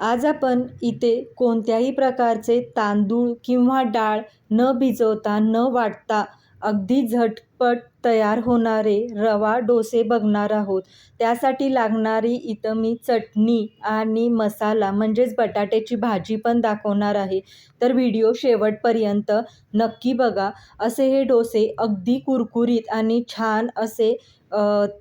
आज आपण इथे कोणत्याही प्रकारचे तांदूळ किंवा डाळ न भिजवता न वाटता अगदी झटपट तयार होणारे रवा डोसे बघणार आहोत. त्यासाठी लागणारी इथं मी चटणी आणि मसाला म्हणजेच बटाट्याची भाजी पण दाखवणार आहे. तर व्हिडिओ शेवटपर्यंत नक्की बघा. असे हे डोसे अगदी कुरकुरीत आणि छान असे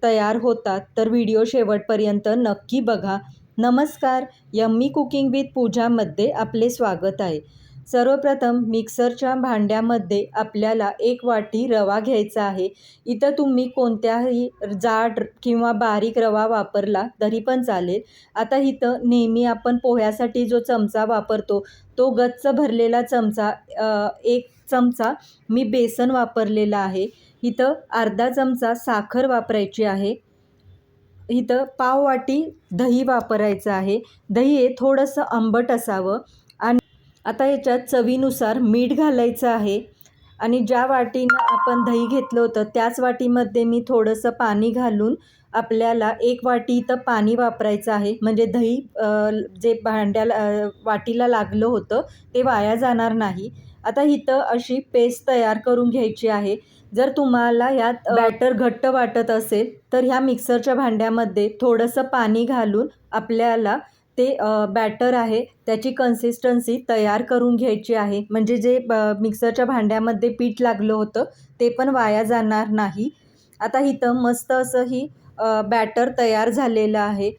तयार होतात. तर व्हिडिओ शेवटपर्यंत नक्की बघा. नमस्कार यम्मी कुकिंग विथ पूजामध्ये आपले स्वागत आहे. सर्वप्रथम मिक्सरच्या भांड्यामध्ये आपल्याला एक वाटी रवा घ्यायचा आहे. इथं तुम्ही कोणत्याही जाड किंवा बारीक रवा वापरला तरी पण चालेल. आता इथं नेहमी आपण पोह्यासाठी जो चमचा वापरतो तो गच्च भरलेला चमचा एक चमचा मी बेसन वापरलेला आहे. इथं अर्धा चमचा साखर वापरायची आहे. इथं पाव वाटी दही वापरायचं आहे. दही हे थोडंसं आंबट असावं. आणि आता याच्यात चवीनुसार मीठ घालायचं आहे. आणि ज्या वाटीनं आपण दही घेतलं होतं त्याच वाटीमध्ये मी थोडंसं पाणी घालून आपल्याला एक वाटी इथं पाणी वापरायचं आहे. म्हणजे दही जे भांड्याला वाटीला लागलं होतं ते वाया जाणार नाही. आता इथं अशी पेस्ट तयार करून घ्यायची आहे. जर तुम्हाला यात बॅटर घट्ट वाटत असेल तर ह्या मिक्सरच्या भांड्यामध्ये थोडंसं पाणी घालून आपल्याला ते बॅटर आहे त्याची कन्सिस्टन्सी तयार करून घ्यायची आहे. म्हणजे जे मिक्सरच्या भांड्यामध्ये पीठ लागलं होतं ते पण वाया जाणार नाही. आता इथं मस्त असं ही बॅटर तयार झालेलं आहे.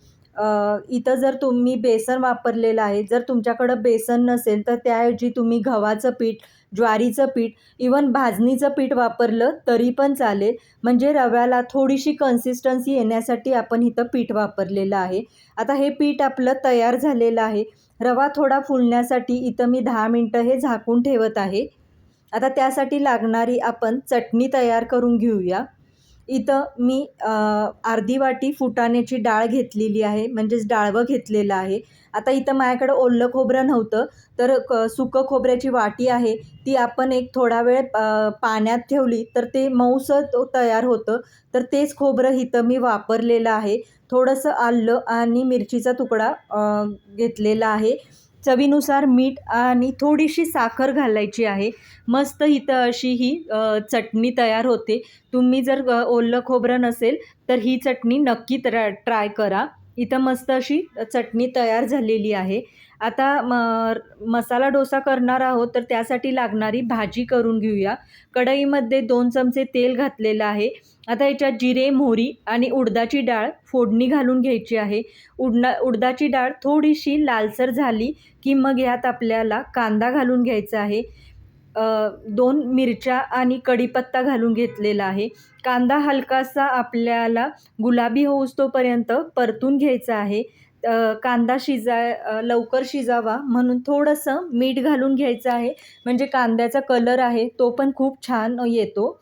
इथं जर तुम्ही बेसन वापरलेलं आहे जर तुमच्याकडं बेसन नसेल तर त्याऐवजी तुम्ही गव्हाचं पीठ ज्वारीचं पीठ इवन भाजणीचं पीठ वापरलं तरी पण चालेल. म्हणजे रव्याला थोडीशी कन्सिस्टन्सी येण्यासाठी आपण इथं पीठ वापरलेलं आहे. आता हे पीठ आपलं तयार झालेलं आहे. रवा थोडा फुलण्यासाठी इथं मी दहा मिनटं हे झाकून ठेवत आहे. आता त्यासाठी लागणारी आपण चटणी तयार करून घेऊया. इथं मी अर्धी वाटी फुटाण्याची डाळ घेतलेली आहे म्हणजेच डाळवं घेतलेलं आहे. आता इथं माझ्याकडं ओलं खोबरं नव्हतं तर क सुकं खोबऱ्याची वाटी आहे ती आपण एक थोडा वेळ पाण्यात ठेवली तर ते मऊसं तो तयार होतं. तर तेच खोबरं इथं मी वापरलेलं आहे. थोडंसं आलं आणि मिरचीचा तुकडा घेतलेला आहे. चवीनुसार मीठ आणि थोडीशी साखर घालायची आहे. मस्त इथं अशी ही चटणी तयार होते. तुम्ही जर ओलं खोबरं नसेल तर ही चटणी नक्की ट्रा ट्राय करा. इथं मस्त अशी चटणी तयार झालेली आहे. आता म मसाला डोसा करणार आहोत तर त्यासाठी लागणारी भाजी करून घेऊया. कढईमध्ये दोन चमचे तेल घातलेलं आहे. आता याच्यात जिरे मोहरी आणि उडदाची डाळ फोडणी घालून घ्यायची आहे. उडना उडदाची डाळ थोडीशी लालसर झाली की मग यात आपल्याला कांदा घालून घ्यायचा आहे. दोन मिरच्या आणि कढीपत्ता घालून घेतलेला आहे. कांदा हलकासा आपल्याला गुलाबी होऊस्तोपर्यंत परतून घ्यायचा आहे. कांदा शिजा लवकर शिजावा म्हणून थोडंसं मीठ घालून घ्यायचं आहे. म्हणजे कांद्याचा कलर आहे तो पण खूप छान येतो.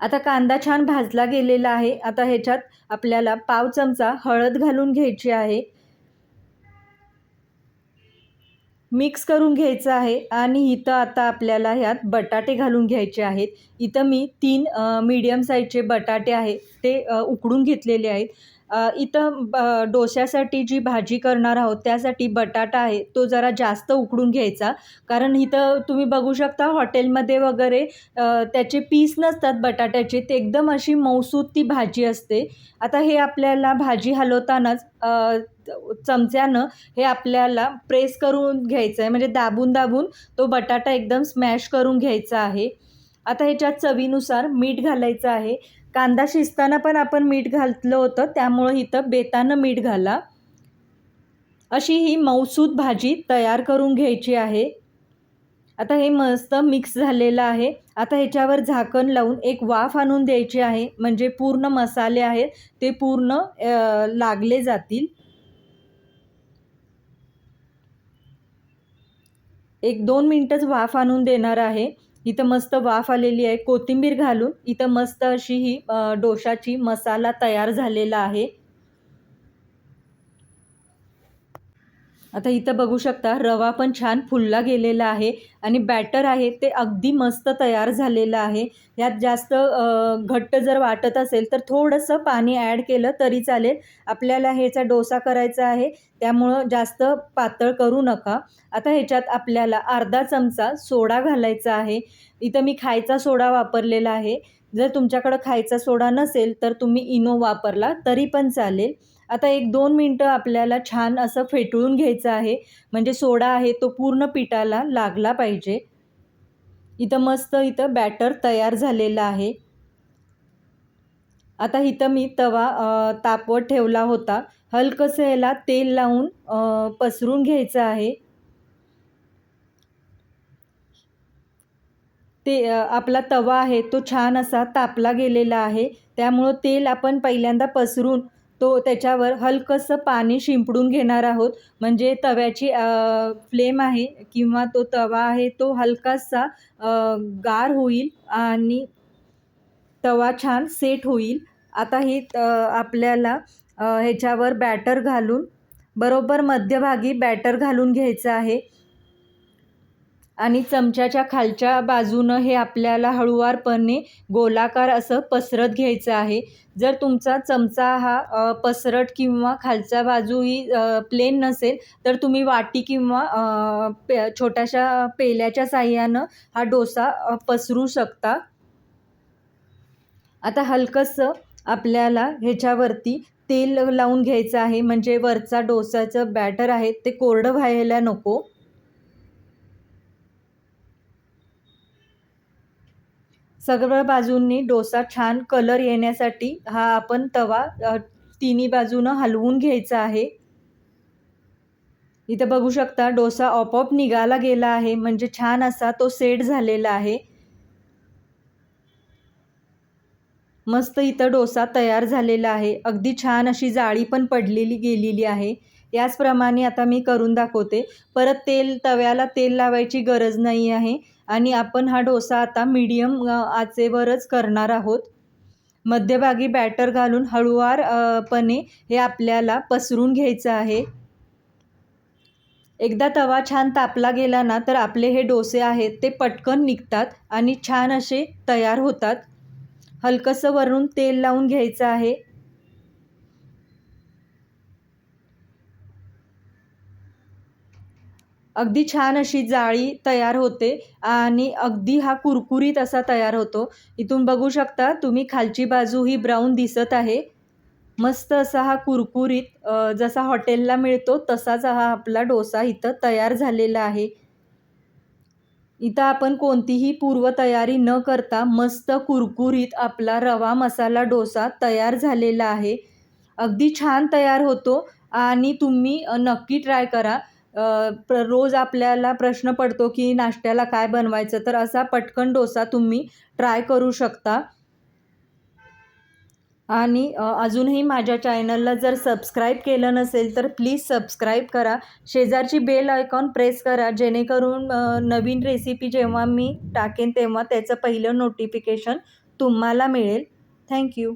आता कांदा छान भाजला गेलेला आहे. आता ह्याच्यात आपल्याला पाव चमचा हळद घालून घ्यायची आहे. मिक्स करून घ्यायचं आहे आणि इथं आता आपल्याला ह्यात बटाटे घालून घ्यायचे आहेत. इथं मी तीन मीडियम साईजचे बटाटे आहेत ते उकडून घेतलेले आहेत. इथं ब डोश्यासाठी जी भाजी करणार आहोत त्यासाठी बटाटा आहे तो जरा जास्त उकडून घ्यायचा. कारण इथं तुम्ही बघू शकता हॉटेलमध्ये वगैरे त्याचे पीस नसतात बटाट्याचे. ते एकदम अशी मौसूद ती भाजी असते. आता हे आपल्याला भाजी हलवतानाच चमच्यानं हे आपल्याला प्रेस करून घ्यायचं आहे म्हणजे दाबून दाबून तो बटाटा एकदम स्मॅश करून घ्यायचा आहे. आता ह्याच्यात चवीनुसार मीठ घालायचं आहे. कांदा शिजताना पण आपण मीठ घातलं होतं त्यामुळं इथं बेतानं मीठ घाला. अशी ही मौसूद भाजी तयार करून घ्यायची आहे. आता हे मस्त मिक्स झालेलं आहे. आता ह्याच्यावर झाकण लावून एक वाफ आणून द्यायची आहे. म्हणजे पूर्ण मसाले आहेत ते पूर्ण लागले जातील. एक दोन मिनटंच वाफ आणून देणार आहे. इथं मस्त वाफ आलेली आहे. कोथिंबीर घालून इथं मस्त अशी ही डोशाची मसाला तयार झालेला आहे. आता इथं बघू शकता रवा पण छान फुलला गेलेला आहे आणि बॅटर आहे ते अगदी मस्त तयार झालेलं आहे. यात जास्त घट्ट जर वाटत असेल तर थोडंसं पाणी ॲड केलं तरी चालेल. आपल्याला ह्याचा डोसा करायचा आहे त्यामुळं जास्त पातळ करू नका. आता ह्याच्यात आपल्याला अर्धा चमचा सोडा घालायचा आहे. इथं मी खायचा सोडा वापरलेला आहे. जर तुमच्याकडं खायचा सोडा नसेल तर तुम्ही इनो वापरला तरी पण चालेल. आता एक दोन मिनटं आपल्याला छान असं फेटळून घ्यायचं आहे. म्हणजे सोडा आहे तो पूर्ण पिठाला लागला पाहिजे. इथं मस्त इथं बॅटर तयार झालेलं आहे. आता इथं मी तवा तापवत ठेवला होता. हलकंसं याला तेल लावून पसरून घ्यायचं आहे. ते आपला तवा आहे तो छान असा तापला गेलेला आहे. त्यामुळं तेल आपण पहिल्यांदा पसरून तो त्याच्यावर हलकंसं पाणी शिंपडून घेणार आहोत. म्हणजे तव्याची फ्लेम आहे किंवा तो तवा आहे तो हलकासा गार होईल आणि तवा छान सेट होईल. आता हे आपल्याला ह्याच्यावर बॅटर घालून बरोबर मध्यभागी बॅटर घालून घ्यायचं आहे. आणि चमच्याच्या खालच्या बाजूनं हे आपल्याला हळुवारपणे गोलाकार असं पसरत घ्यायचं आहे. जर तुमचा चमचा हा पसरट किंवा खालच्या बाजू ही प्लेन नसेल तर तुम्ही वाटी किंवा पे छोट्याशा पेल्याच्या साह्यानं हा डोसा पसरू शकता. आता हलकंसं आपल्याला ह्याच्यावरती तेल लावून घ्यायचं आहे. म्हणजे वरचा डोसाचं बॅटर आहे ते कोरडं व्हायला नको. सगळ्या बाजूंनी डोसा छान कलर येण्यासाठी हा आपण तवा तिन्ही बाजूनं हलवून घ्यायचा आहे. इथं बघू शकता डोसा आपोआप निघाला गेला आहे म्हणजे छान असा तो सेट झालेला आहे. मस्त इथं डोसा तयार झालेला आहे. अगदी छान अशी जाळी पण पडलेली गेलेली आहे. याचप्रमाणे आता मी करून दाखवते. परत तेल तव्याला तेल लावायची गरज नाही आहे. आणि आपण हा डोसा आता मीडियम आचेवरच करणार आहोत. मध्यभागी बॅटर घालून हळुवारपणे हे आपल्याला पसरून घ्यायचं आहे. एकदा तवा छान तापला गेला ना तर आपले हे डोसे आहेत ते पटकन निघतात आणि छान असे तयार होतात. हलकंसं वरून तेल लावून घ्यायचं आहे. अगदी छान अशी जाळी तयार होते आणि अगदी हा कुरकुरीत असा तयार होतो. इथून बघू शकता तुम्ही खालची बाजू ही ब्राऊन दिसत आहे. मस्त असा हा कुरकुरीत जसा हॉटेलला मिळतो तसाच हा आपला डोसा इथं तयार झालेला आहे. इथं आपण कोणतीही पूर्वतयारी न करता मस्त कुरकुरीत आपला रवा मसाला डोसा तयार झालेला आहे. अगदी छान तयार होतो आणि तुम्ही नक्की ट्राय करा. प्र रोज आपल्याला प्रश्न पडतो की नाश्त्याला काय बनवायचं? तर असा पटकन डोसा तुम्ही ट्राय करू शकता. आणि अजूनही माझ्या चॅनलला जर सबस्क्राईब केलं नसेल तर प्लीज सबस्क्राईब करा. शेजारची बेल आयकॉन प्रेस करा जेणेकरून नवीन रेसिपी जेव्हा मी टाकेन तेव्हा त्याचं पहिलं नोटिफिकेशन तुम्हाला मिळेल. थँक्यू